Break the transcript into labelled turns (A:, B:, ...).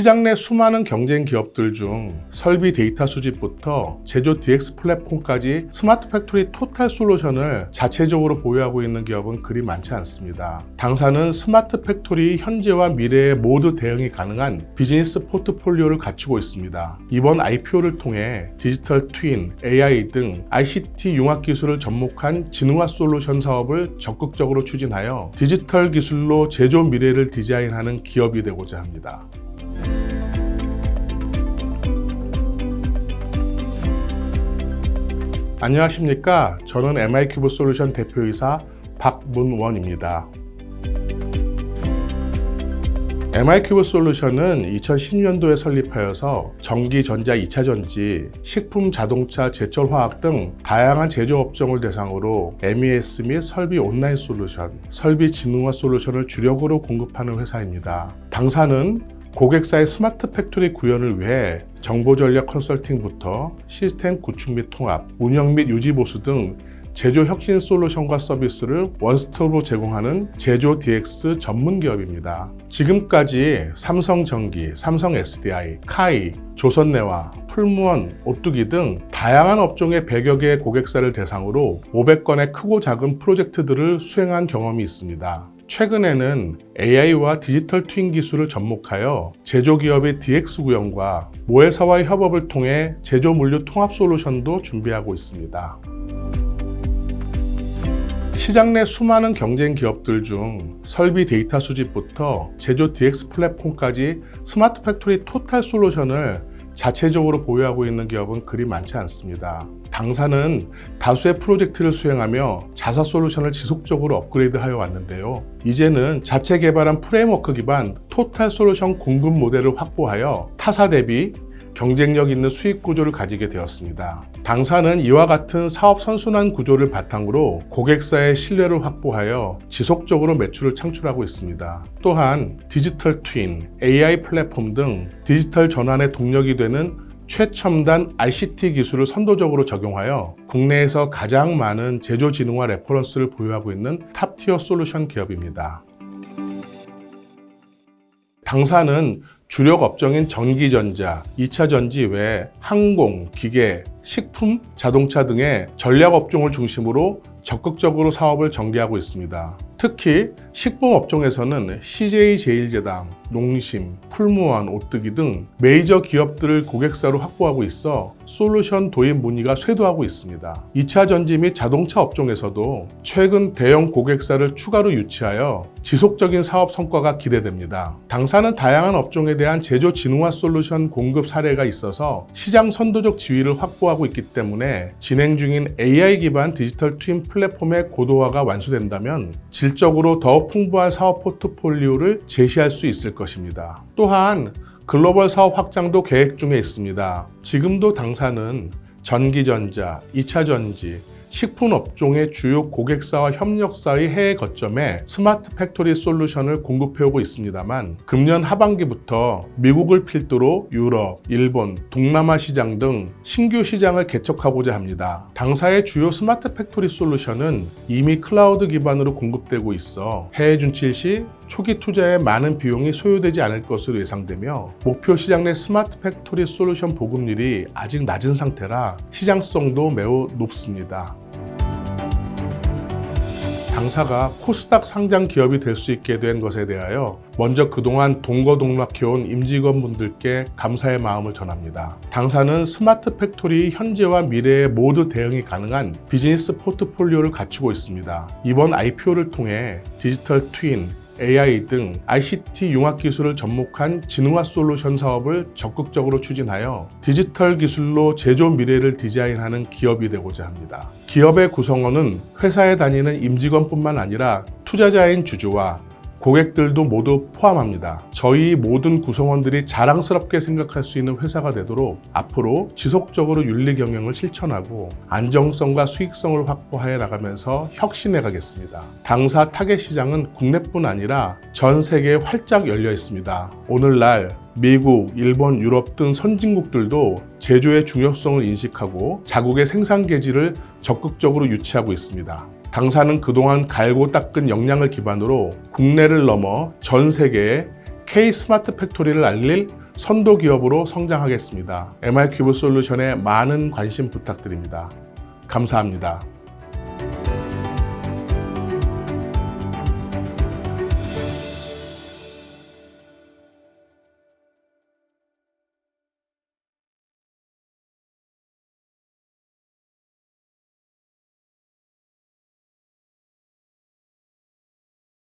A: 시장 내 수많은 경쟁 기업들 중 설비 데이터 수집부터 제조 DX 플랫폼까지 스마트 팩토리 토탈 솔루션을 자체적으로 보유하고 있는 기업은 그리 많지 않습니다. 당사는 스마트 팩토리 현재와 미래에 모두 대응이 가능한 비즈니스 포트폴리오를 갖추고 있습니다. 이번 IPO를 통해 디지털 트윈, AI 등 ICT 융합 기술을 접목한 지능화 솔루션 사업을 적극적으로 추진하여 디지털 기술로 제조 미래를 디자인하는 기업이 되고자 합니다. 안녕하십니까. 저는 MI큐브 솔루션 대표이사 박문원입니다. MI큐브 솔루션은 2010년도에 설립하여서 전기, 전자, 2차 전지, 식품, 자동차, 제철 화학 등 다양한 제조 업종을 대상으로 MES 및 설비 온라인 솔루션, 설비 지능화 솔루션을 주력으로 공급하는 회사입니다. 당사는 고객사의 스마트 팩토리 구현을 위해 정보 전략 컨설팅부터 시스템 구축 및 통합, 운영 및 유지 보수 등 제조 혁신 솔루션과 서비스를 원스톱으로 제공하는 제조 DX 전문 기업입니다. 지금까지 삼성전기, 삼성 SDI, 카이, 조선내와, 풀무원, 오뚜기 등 다양한 업종의 100여 개의 고객사를 대상으로 500건의 크고 작은 프로젝트들을 수행한 경험이 있습니다. 최근에는 AI와 디지털 트윈 기술을 접목하여 제조기업의 DX 구현과 모회사와의 협업을 통해 제조 물류 통합 솔루션도 준비하고 있습니다. 시장 내 수많은 경쟁 기업들 중 설비 데이터 수집부터 제조 DX 플랫폼까지 스마트 팩토리 토탈 솔루션을 자체적으로 보유하고 있는 기업은 그리 많지 않습니다. 당사는 다수의 프로젝트를 수행하며 자사 솔루션을 지속적으로 업그레이드하여 왔는데요. 이제는 자체 개발한 프레임워크 기반 토탈 솔루션 공급 모델을 확보하여 타사 대비 경쟁력 있는 수익 구조를 가지게 되었습니다. 당사는 이와 같은 사업 선순환 구조를 바탕으로 고객사의 신뢰를 확보하여 지속적으로 매출을 창출하고 있습니다. 또한 디지털 트윈, AI 플랫폼 등 디지털 전환의 동력이 되는 최첨단 ICT 기술을 선도적으로 적용하여 국내에서 가장 많은 제조 진흥화 레퍼런스를 보유하고 있는 탑티어 솔루션 기업입니다. 당사는 주력 업종인 전기전자, 2차 전지 외 항공, 기계, 식품, 자동차 등의 전략 업종을 중심으로 적극적으로 사업을 전개하고 있습니다. 특히 식품 업종에서는 CJ 제일제당, 농심, 풀무원, 오뜨기 등 메이저 기업들을 고객사로 확보하고 있어 솔루션 도입 문의가 쇄도하고 있습니다. 2차 전지 및 자동차 업종에서도 최근 대형 고객사를 추가로 유치하여 지속적인 사업 성과가 기대됩니다. 당사는 다양한 업종에 대한 제조 진흥화 솔루션 공급 사례가 있어서 시장 선도적 지위를 확보하고 있기 때문에 진행 중인 AI 기반 디지털 트윈 플랫폼의 고도화가 완수된다면 질 적으로 더욱 풍부한 사업 포트폴리오를 제시할 수 있을 것입니다. 또한 글로벌 사업 확장도 계획 중에 있습니다. 지금도 당사는 전기전자, 2차 전지, 식품 업종의 주요 고객사와 협력사의 해외 거점에 스마트 팩토리 솔루션을 공급해오고 있습니다만 금년 하반기부터 미국을 필두로 유럽, 일본, 동남아 시장 등 신규 시장을 개척하고자 합니다. 당사의 주요 스마트 팩토리 솔루션은 이미 클라우드 기반으로 공급되고 있어 해외 준칠 시 초기 투자에 많은 비용이 소요되지 않을 것으로 예상되며 목표 시장 내 스마트 팩토리 솔루션 보급률이 아직 낮은 상태라 시장성도 매우 높습니다. 당사가 코스닥 상장 기업이 될 수 있게 된 것에 대하여 먼저 그동안 동거동락해온 임직원분들께 감사의 마음을 전합니다. 당사는 스마트 팩토리 현재와 미래에 모두 대응이 가능한 비즈니스 포트폴리오를 갖추고 있습니다. 이번 IPO를 통해 디지털 트윈, AI 등 ICT 융합 기술을 접목한 지능화 솔루션 사업을 적극적으로 추진하여 디지털 기술로 제조 미래를 디자인하는 기업이 되고자 합니다. 기업의 구성원은 회사에 다니는 임직원뿐만 아니라 투자자인 주주와 고객들도 모두 포함합니다. 저희 모든 구성원들이 자랑스럽게 생각할 수 있는 회사가 되도록 앞으로 지속적으로 윤리 경영을 실천하고 안정성과 수익성을 확보해 나가면서 혁신해 가겠습니다. 당사 타겟 시장은 국내뿐 아니라 전 세계에 활짝 열려 있습니다. 오늘날 미국, 일본, 유럽 등 선진국들도 제조의 중요성을 인식하고 자국의 생산 계지를 적극적으로 유치하고 있습니다. 당사는 그동안 갈고 닦은 역량을 기반으로 국내를 넘어 전 세계에 K 스마트 팩토리를 알릴 선도 기업으로 성장하겠습니다. MR 큐브 솔루션에 많은 관심 부탁드립니다. 감사합니다.